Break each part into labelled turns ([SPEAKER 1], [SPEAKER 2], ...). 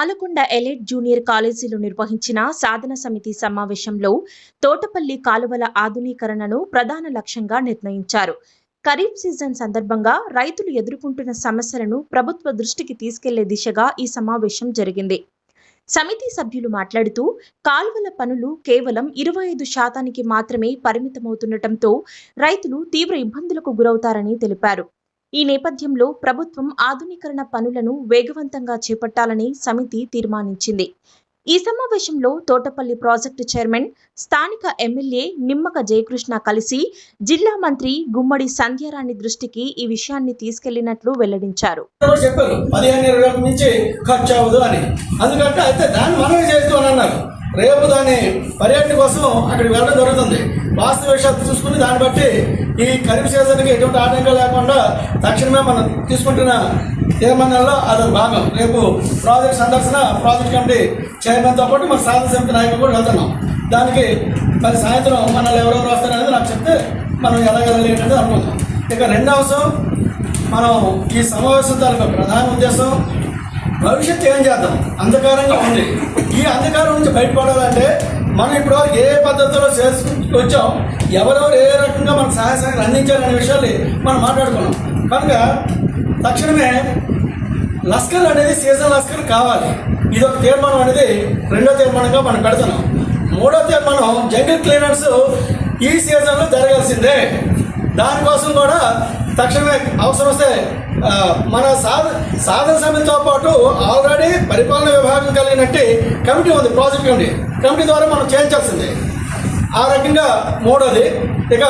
[SPEAKER 1] Palakonda elite junior కాలేజీలో నిర్వహించిన సాధన సమితి సమావేశంలో తోటపల్లి కాలువల ఆధునీకరణను ప్రధాన లక్ష్యంగా నిర్ణయించారు. ఖరీఫ్ సీజన్ సందర్భంగా రైతులు ఎదుర్కొంటున్న సమస్యలను ప్రభుత్వ దృష్టికి తీసుకెళ్ళే దిశగా ఈ సమావేశం జరిగింది. సమితి సభ్యులు మాట్లాడుతూ కాలువల పనులు కేవలం ఇరవై ఐదు శాతానికి మాత్రమే పరిమితమవుతుండటంతో రైతులు తీవ్ర ఇబ్బందులకు గురవుతారని తెలిపారు. ఈ నేపథ్యంలో ప్రభుత్వం ఆధునీకరణ పనులను వేగవంతంగా చేపట్టాలని సమితి తీర్మానించింది. ఈ సమావేశంలో తోటపల్లి ప్రాజెక్టు చైర్మన్ స్థానిక ఎమ్మెల్యే నిమ్మక జయకృష్ణ కలిసి జిల్లా మంత్రి గుమ్మడి సంధ్యారాణి దృష్టికి ఈ విషయాన్ని తీసుకెళ్ళినట్లు వెల్లడించారు.
[SPEAKER 2] చెప్పారు? పదిహేను ఇరవై నుంచి ఖర్చు అవ్వదు అని. అందుకంటే అయితే దాన్ని మనమే చేస్తూ అన్నారు. రేపు దాని పర్యటన కోసం అక్కడికి వెళ్ళడం జరుగుతుంది. వాస్తవ విషయాలు చూసుకుని దాన్ని బట్టి ఈ ఖరీఫ్ సీజన్కి ఎటువంటి ఆటంకం లేకుండా తక్షణమే మనం తీసుకుంటున్న తీర్మానాల్లో అదొక భాగం. రేపు ప్రాజెక్ట్ సందర్శన ప్రాజెక్ట్ కమిటీ చైర్మన్తో పాటు మన సాధన సమితి నాయకులు కూడా వెళ్తున్నాం. దానికి మరి సాయంత్రం మనల్ని ఎవరెవరు వస్తారనేది నాకు చెప్తే మనం ఎలాగెళ్ళాలి అనేది అనుకుంటాం ఇక రెండవ అంశం మనం ఈ సమావేశం తాలూకా ప్రధాన ఉద్దేశం భవిష్యత్తు ఏం చేద్దాం? అంధకారంగా ఉంది. ఈ అంధకారం నుంచి బయటపడాలంటే మనం ఇప్పుడు ఏ పద్ధతిలో చేసుకుంటూ వచ్చాం? ఎవరెవరు ఏ రకంగా మన సహాయ సహకారం అందించాలనే విషయాన్ని మనం మాట్లాడుకున్నాం. కనుక తక్షణమే లస్కర్ అనేది సీజన్ లస్కర్ కావాలి. ఇది ఒక తీర్మానం అనేది రెండో తీర్మానంగా మనం పెడుతున్నాం. మూడో తీర్మానం జంగిల్ క్లీనర్స్ ఈ సీజన్లో జరగాల్సిందే. దానికోసం కూడా తక్షణమే అవసరం వస్తే మన సాధ సాధన సమితితో పాటు ఆల్రెడీ పరిపాలన విభాగం కలిగినట్టు కమిటీ ఉంది ప్రాజెక్ట్ కమిటీ. కమిటీ ద్వారా మనం చేయించాల్సింది. ఆ రకంగా మూడోది. ఇక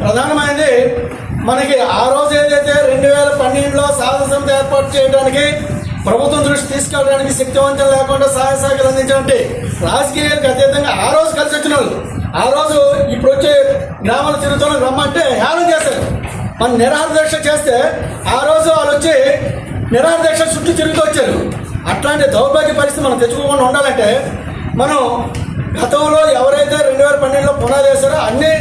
[SPEAKER 2] ప్రధానమైనది మనకి ఆ రోజు ఏదైతే రెండు వేల పన్నెండులో సాధన సమితి ఏర్పాటు చేయడానికి ప్రభుత్వం దృష్టి తీసుకెళ్ళడానికి శక్తివంతం లేకుండా సహాయ సహకారం అందించాలంటే రాజకీయాలకు అతీతంగా ఆ రోజు కలిసి వచ్చిన వాళ్ళు. ఆ రోజు ఇప్పుడు వచ్చే గ్రామాల తిరుగుతున్న రమ్మంటే హేళన మన నిరాహారదీక్ష చేస్తే ఆ రోజు వాళ్ళు వచ్చి నిరాహారదీక్ష చుట్టూ తిరుగుతూ వచ్చారు. అట్లాంటి దౌర్భాగ్య పరిస్థితి మనం తెచ్చుకోకుండా ఉండాలంటే మనం గతంలో ఎవరైతే రెండు వేల పన్నెండులో పునాది వేశారో అన్ని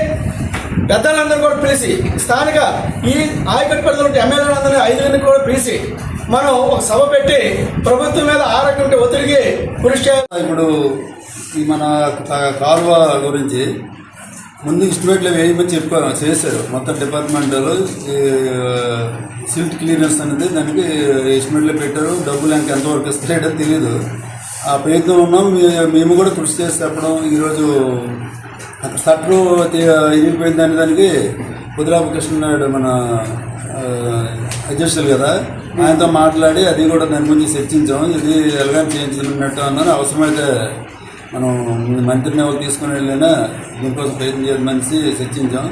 [SPEAKER 2] పెద్దలందరూ కూడా పిలిచి స్థానిక ఈ ఆయకట్టు పరిధిలో ఉంటే ఎమ్మెల్యేలందరినీ ఐదుగురిని కూడా పిలిచి మనం ఒక సభ పెట్టి ప్రభుత్వం మీద ఆరోగ్యం ఒత్తిడికి కృషి చేయాలి.
[SPEAKER 3] ఇప్పుడు ఈ మన కాలువ గురించి ముందు ఎస్టిమేట్లు వేయమని చెప్పారు చేశారు. మొత్తం డిపార్ట్మెంట్లో సిల్ట్ క్లీనర్స్ అనేది దానికి ఎస్టిమేట్లో పెట్టారు. డబ్బులు ఇంకా ఎంతవరకు ఇస్తాడో తెలియదు ఆ ప్రయత్నం ఉన్నాం. మేము కూడా కృషి చేసి చెప్పడం ఈరోజు సట్రు ఇరిగిపోయిన దాని దానికి కుదిరామకృష్ణ నాయుడు మన అధ్యక్షులు కదా ఆయనతో మాట్లాడి అది కూడా దాని గురించి చర్చించాం. ఇది ఎలాగైనా చేయించినట్టు అన్నారు అవసరమైతే మనం మంత్రిని ఎవరు తీసుకుని వెళ్ళినా దీనికోసం ప్రయత్నం మనిషి చర్చించాం.